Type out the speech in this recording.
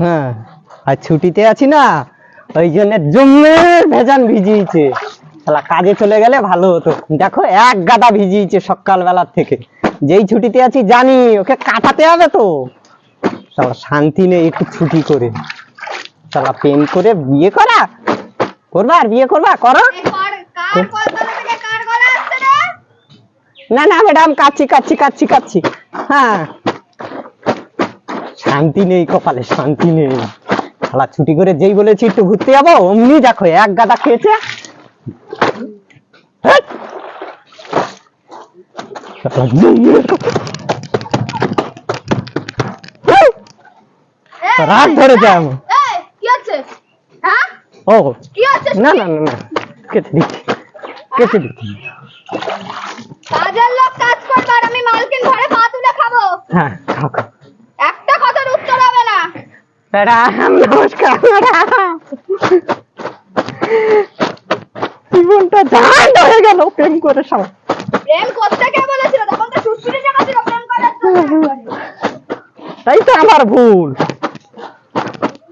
হ্যাঁ আর ছুটিতে আছি না ওই জন্য জমের ভেজান ভিজিয়েছে। শালা কাজে চলে গেলে ভালো হতো। দেখো এক গাদা ভিজিয়েছে সকালবেলার থেকে। যেই ছুটিতে আছি জানি ওকে কাটাতে হবে তো। শালা শান্তি নেই একটু ছুটি করে। শালা প্রেম করে বিয়ে করা? করবা আর বিয়ে করবা? করো। না না ম্যাডাম কাচ্ছি কাচ্ছি কাচ্ছি কাচ্ছি। হ্যাঁ। শান্তি নেই কপালে শান্তি নেই। শালা ছুটি করে যেই বলেছি একটু ঘুরতে যাব অমনি দেখো এক গাদা খেয়েছে। রাগ ধরে যায় আমার। হ্যাঁ? ও না না না না কেটে দিচ্ছি কেটে দিচ্ছি। কাজের লোক কাজ করবে আর আমি মালকিন ঘরে পা তুলে খাব। হ্যাঁ খাও খাও একটা কথার উত্তর হবে না ম্যাডাম নমস্কার ম্যাডাম জীবনটা ঝান্ড হয়ে গেল প্রেম করে সব। প্রেম করতে কে বলেছিল? তখন তো সুশ্রী জায়গা ছিল প্রেম করার তাই তো আমার ভুল।